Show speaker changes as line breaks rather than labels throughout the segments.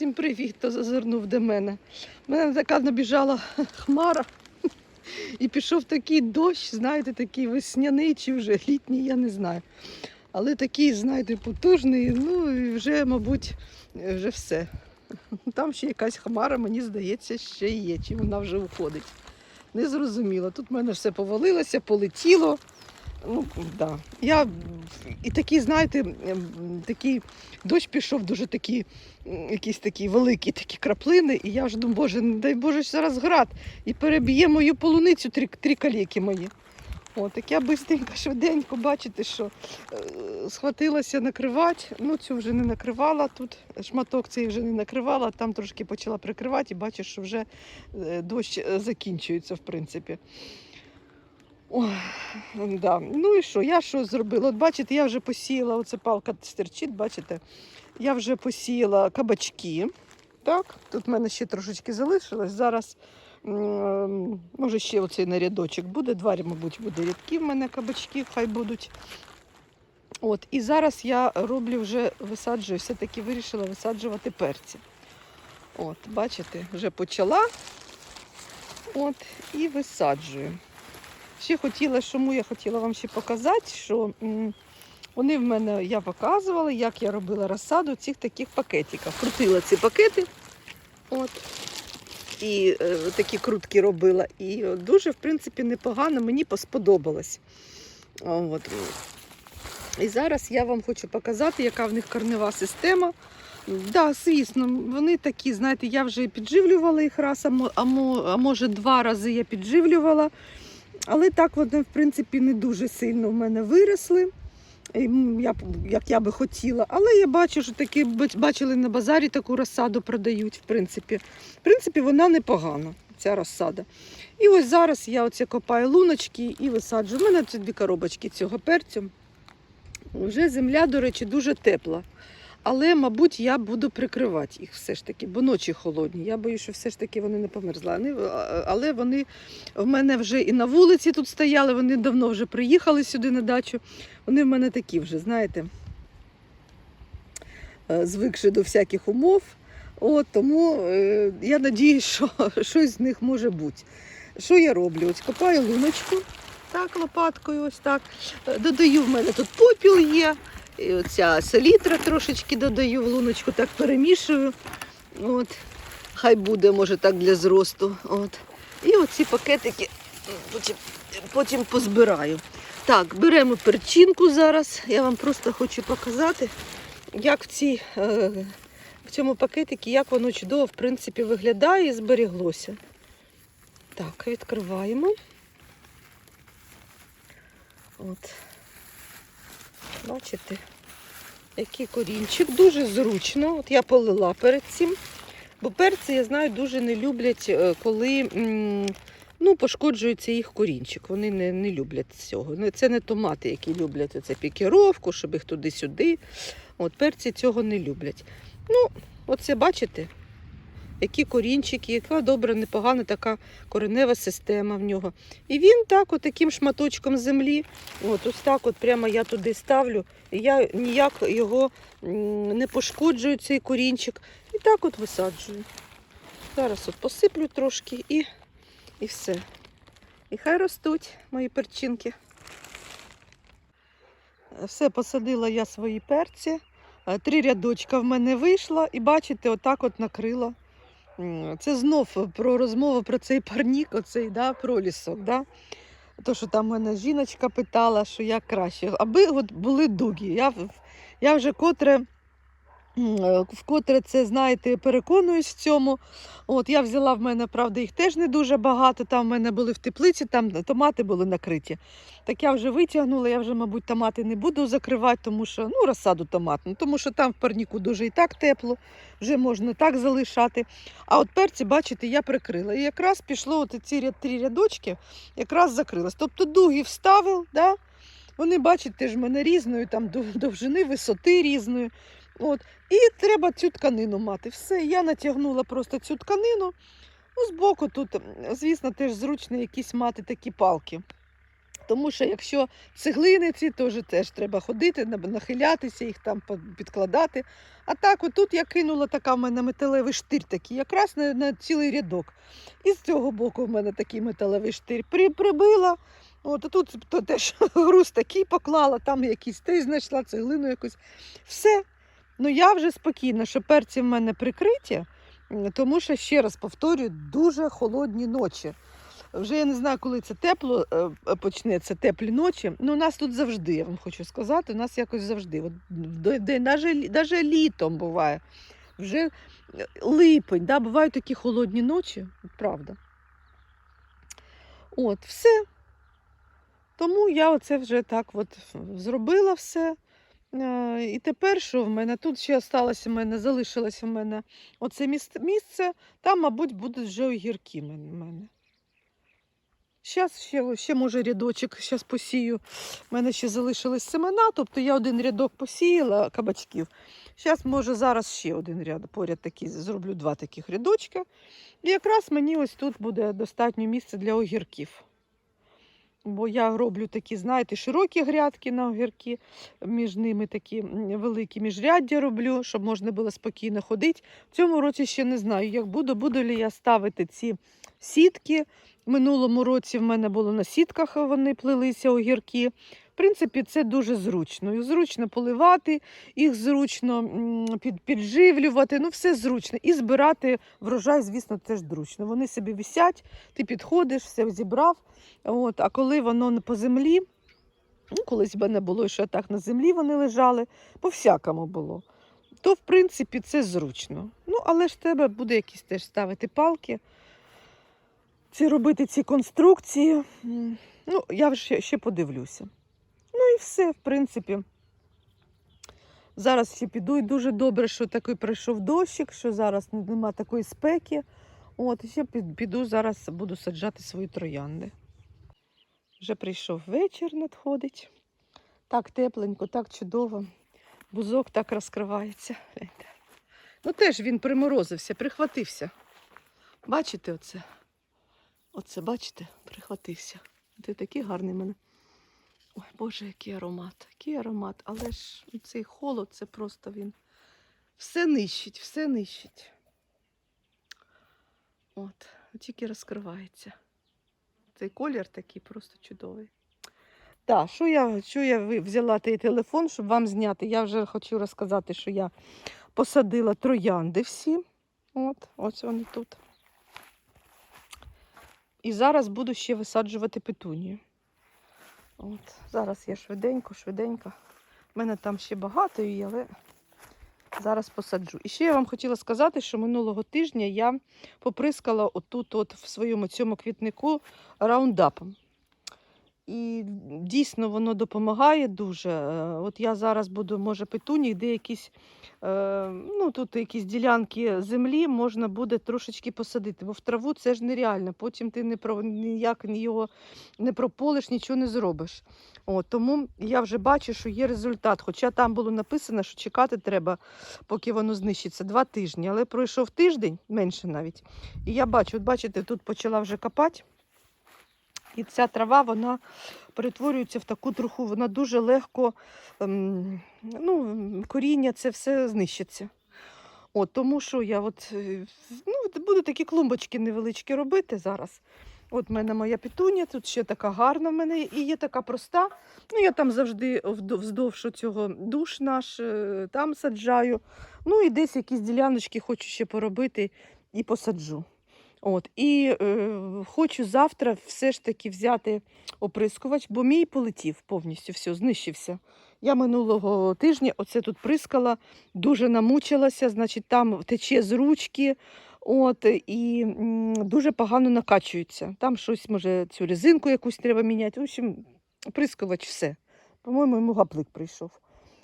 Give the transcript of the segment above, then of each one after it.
Всім привіт, хто зазирнув до мене. У мене така набіжала хмара. І пішов такий дощ, знаєте, такий весняний чи вже літній, я не знаю. Але такий, знаєте, потужний, ну і вже, мабуть, вже все. Там ще якась хмара, мені здається, ще є, чи вона вже уходить. Не зрозуміло. Тут в мене все повалилося, полетіло. Ну, да. Я і такий, знаєте, такий дощ пішов дуже такий, м, якісь такі великі такі краплини, і я вже думаю, боже, не дай Боже, зараз град і переб'є мою полуницю три, три каліки мої. От, так я бистренько, швиденько, бачите, що е, схватилася накривати. Ну, цю вже не накривала тут, шматок цей вже не накривала, там трошки почала прикривати і бачу, що вже е, дощ е, закінчується, в принципі. Ой, да. Ну і що, я що зробила? От бачите, я вже посіяла, оце палка стерчить, бачите, я вже посіяла кабачки. Так, тут в мене ще трошечки залишилось. Зараз, може, ще оцей на рядочок буде. Два, мабуть, буде рядки в мене кабачки, хай будуть. От, і зараз я роблю вже висаджую, все-таки вирішила висаджувати перці. От, бачите, вже почала. От, і висаджую. Ще хотіла, чому я хотіла вам ще показати, що вони в мене, я показувала, як я робила розсаду цих таких пакетиках. Крутила ці пакети. От. І е, такі крутки робила. І дуже, в принципі, непогано, мені сподобалось. От. І зараз я вам хочу показати, яка в них корнева система. Да, звісно, вони такі, знаєте, я вже підживлювала їх раз, а може два рази я підживлювала. Але так вони, в принципі, не дуже сильно в мене виросли, як я би хотіла. Але я бачу, що такі бачили на базарі таку розсаду продають, в принципі. В принципі, вона непогана, ця розсада. І ось зараз я оце копаю луночки і висаджу. У мене це дві коробочки цього перцю. Вже земля, до речі, дуже тепла. Але, мабуть, я буду прикривати їх все ж таки, бо ночі холодні. Я боюся, що все ж таки вони не померзли. Але вони в мене вже і на вулиці тут стояли, вони давно вже приїхали сюди на дачу. Вони в мене такі вже, знаєте, е, звикши до всяких умов. От, тому е, я надіюсь, що щось з них може бути. Що я роблю? Ось копаю луночку, так, лопаткою, ось так. Е, Додаю в мене тут попіл є. І оця селітра трошечки додаю в луночку, так перемішую. От. Хай буде, може, так для зросту. От. І оці пакетики потім, потім позбираю. Так, беремо перчинку зараз. Я вам просто хочу показати, як в, цій, е, в цьому пакетику, як воно чудово в принципі, виглядає і зберіглося. Так, відкриваємо. От. Бачите, який корінчик. Дуже зручно. От я полила перед цим. Бо перці, я знаю, дуже не люблять, е, коли ну, пошкоджується їх корінчик. Вони не, не люблять цього. Ну, Це не томати, які люблять оце пікіровку, щоб їх туди-сюди. От перці цього не люблять. Ну, оце бачите, які корінчики, яка добра, непогана така коренева система в нього. І він так, от таким шматочком землі, от ось так, от прямо я туди ставлю. І я ніяк його не пошкоджую, цей корінчик. І так от висаджую. Зараз от посиплю трошки і, і все. І хай ростуть мої перчинки. Все, посадила я свої перці. Е, Три рядочка в мене вийшло, і бачите, отак от накрила. Це знов про розмову про цей парнік, оцей да, пролісок. Да? То, що там мене жіночка питала, що як краще. Аби от були дуги. Я, я вже котре вкотре це, знаєте, переконуюсь в цьому. От я взяла в мене, правда, їх теж не дуже багато. Там в мене були в теплиці, там томати були накриті. Так я вже витягнула, я вже, мабуть, томати не буду закривати, тому що ну, розсаду томатну, тому що там в парніку дуже і так тепло, вже можна так залишати. А от перці, бачите, я прикрила. І якраз пішло от ці три рядочки, якраз закрилась. Тобто дуги вставив, да? вони, бачите, ж мене різною, там довжини, висоти різної. От. І треба цю тканину мати. Все, я натягнула просто цю тканину. Ну, збоку тут, звісно, теж зручно якісь мати такі палки. Тому що якщо цеглини ці, то вже теж треба ходити, нахилятися, їх там підкладати. А так, отут я кинула така в мене металевий штир такий, якраз на, на цілий рядок. І з цього боку в мене такий металевий штир. При, прибила. От, а тут то теж груз такий поклала, там якийсь теж знайшла цеглину якусь. Все. Ну я вже спокійна, що перці в мене прикриті, тому що, ще раз повторюю, дуже холодні ночі. Вже я не знаю, коли це тепло е, е, почнеться, теплі ночі. Ну, у нас тут завжди, я вам хочу сказати, у нас якось завжди. От, навіть, навіть літом буває. Вже е, липень, да, бувають такі холодні ночі, правда. От, все. Тому я оце вже так от зробила все. І тепер що в мене? Тут ще сталося в мене, залишилося в мене оце місце там, мабуть, будуть вже огірки в мене. Зараз ще, ще може рядочок зараз посію. У мене ще залишились семена, тобто я один рядок посіяла кабачків. Зараз, може, зараз ще один ряд поряд такий, зроблю два таких рядочка. І якраз мені ось тут буде достатньо місця для огірків. Бо я роблю такі, знаєте, широкі грядки на огірки, між ними такі великі міжряддя роблю, щоб можна було спокійно ходити. В цьому році ще не знаю, як буду, буду ли я ставити ці сітки. Минулому році в мене було на сітках, вони плелися огірки. Принципі, це дуже зручно. І зручно поливати, їх зручно підживлювати, ну все зручно. І збирати врожай, звісно, теж зручно. Вони собі висять, ти підходиш, все зібрав. От, а коли воно не по землі, ну, колись в мене було, що так на землі вони лежали, по-всякому було, то в принципі це зручно. Ну, але ж треба буде якісь теж ставити палки, ці робити ці конструкції. Ну, я вже ще подивлюся. Все, в принципі. Зараз ще піду, і дуже добре, що такий прийшов дощик, що зараз нема такої спеки. От, і ще піду зараз буду саджати свої троянди. Вже прийшов вечір, надходить. Так тепленько, так чудово. Бузок так розкривається. Ну теж він приморозився, прихватився. Бачите оце? Оце, бачите, прихватився. Це такий гарний в мене. Ой, Боже, який аромат, який аромат. Але ж цей холод, це просто він все нищить, все нищить. От, тільки розкривається. Цей колір такий просто чудовий. Так, що я, що я взяла той телефон, щоб вам зняти? Я вже хочу розказати, що я посадила троянди всі. От, ось вони тут. І зараз буду ще висаджувати петунію. От, зараз я швиденько, швиденько. У мене там ще багато її, але зараз посаджу. І ще я вам хотіла сказати, що минулого тижня я поприскала отут, от в своєму цьому квітнику раундапом. І дійсно воно допомагає дуже. Е, От я зараз буду, може, петуній, де якісь, е, ну, тут якісь ділянки землі можна буде трошечки посадити, бо в траву це ж нереально. Потім ти не про, ніяк його не прополиш, нічого не зробиш. От, тому я вже бачу, що є результат. Хоча там було написано, що чекати треба, поки воно знищиться, два тижні. Але пройшов тиждень, менше навіть. І я бачу, от бачите, тут почала вже копати. І ця трава, вона перетворюється в таку труху, вона дуже легко, ем, ну, коріння, це все знищиться. От, тому що я от, е, ну, буду такі клумбочки невеличкі робити зараз. От в мене моя петунія, тут ще така гарна в мене і є така проста. Ну, я там завжди вздовж цього душ наш е, там саджаю. Ну і десь якісь діляночки хочу ще поробити і посаджу. От, і е, хочу завтра все ж таки взяти оприскувач, бо мій полетів повністю, все, знищився. Я минулого тижня оце тут прискала, дуже намучилася, значить, там тече з ручки, от, і м, дуже погано накачується. Там щось, може, цю резинку якусь треба міняти. В общем, прискувач все. По-моєму, йому гаплик прийшов.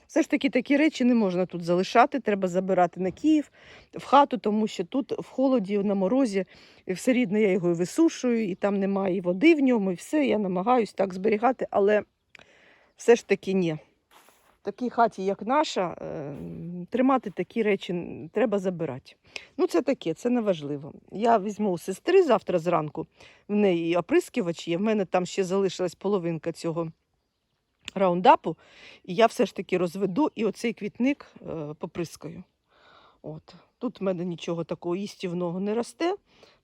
Все ж таки такі речі не можна тут залишати, треба забирати на Київ, в хату, тому що тут в холоді, на морозі, все рідно я його і висушую, і там немає води в ньому, і все. Я намагаюся так зберігати, але все ж таки ні. В такій хаті, як наша, е, тримати такі речі треба забирати. Ну, це таке, це не важливо. Я візьму у сестри завтра зранку, в неї оприскувач є. В мене там ще залишилась половинка цього раундапу, і я все ж таки розведу і оцей квітник е, поприскаю. От. Тут в мене нічого такого їстівного не росте,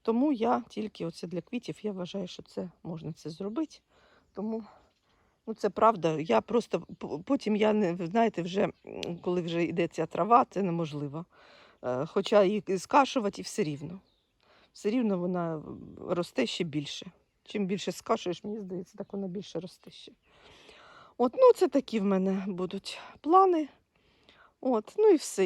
тому я тільки оце для квітів, я вважаю, що це можна це зробити. Тому ну, це правда. Я просто потім я не знаєте, вже коли вже йде ця трава, це неможливо. Е, Хоча її скашувати і все рівно. Все рівно вона росте ще більше. Чим більше скашуєш, мені здається, так вона більше росте ще. От, ну, це такі в мене будуть плани. От, ну і все.